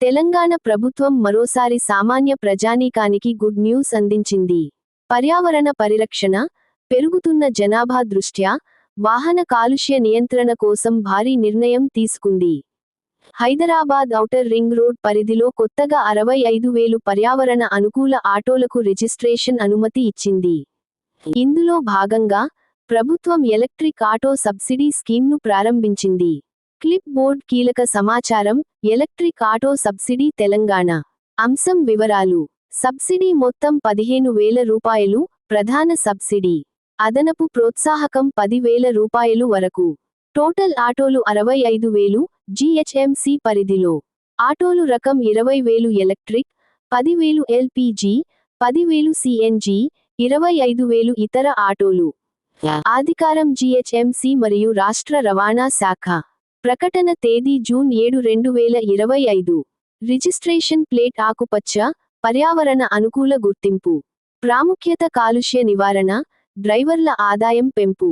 తెలంగాణ ప్రభుత్వం మరోసారి సామాన్య ప్రజానీకానికి గుడ్ న్యూస్ అందించింది. పర్యావరణ పరిరక్షణ పెరుగుతున్న జనాభా దృష్ట్యా వాహన కాలుష్య నియంత్రణ కోసం భారీ నిర్ణయం తీసుకుంది. హైదరాబాద్ ఔటర్ రింగ్ రోడ్ పరిధిలో కొత్తగా అరవై ఐదు వేలు పర్యావరణ అనుకూల ఆటోలకు రిజిస్ట్రేషన్ అనుమతి ఇచ్చింది. ఇందులో భాగంగా ప్రభుత్వం ఎలక్ట్రిక్ ఆటో సబ్సిడీ స్కీమ్ను ప్రారంభించింది. క్లిప్ బోర్డ్ కీలక సమాచారం ఎలక్ట్రిక్ ఆటో సబ్సిడీ తెలంగాణ. అంశం వివరాలు. సబ్సిడీ మొత్తం పదిహేను వేల రూపాయలు ప్రధాన సబ్సిడీ. అదనపు ప్రోత్సాహకం పది వేల రూపాయలు వరకు. టోటల్ ఆటోలు అరవై ఐదు వేలు జిహెచ్ఎంసి పరిధిలో. ఆటోలు రకం ఇరవై వేలు ఎలక్ట్రిక్ పదివేలు ఎల్పిజి పదివేలు సిఎన్జి ఇరవై ఐదు వేలు ఇతర ఆటోలు. ఆధికారం జిహెచ్ఎంసి మరియు రాష్ట్ర రవాణా శాఖ. ప్రకటన తేదీ జూన్ ఏడు రెండు వేల ఇరవై ఐదు. రిజిస్ట్రేషన్ ప్లేట్ ఆకుపచ్చ పర్యావరణ అనుకూల గుర్తింపు. ప్రాముఖ్యత కాలుష్య నివారణ డ్రైవర్ల ఆదాయం పెంపు.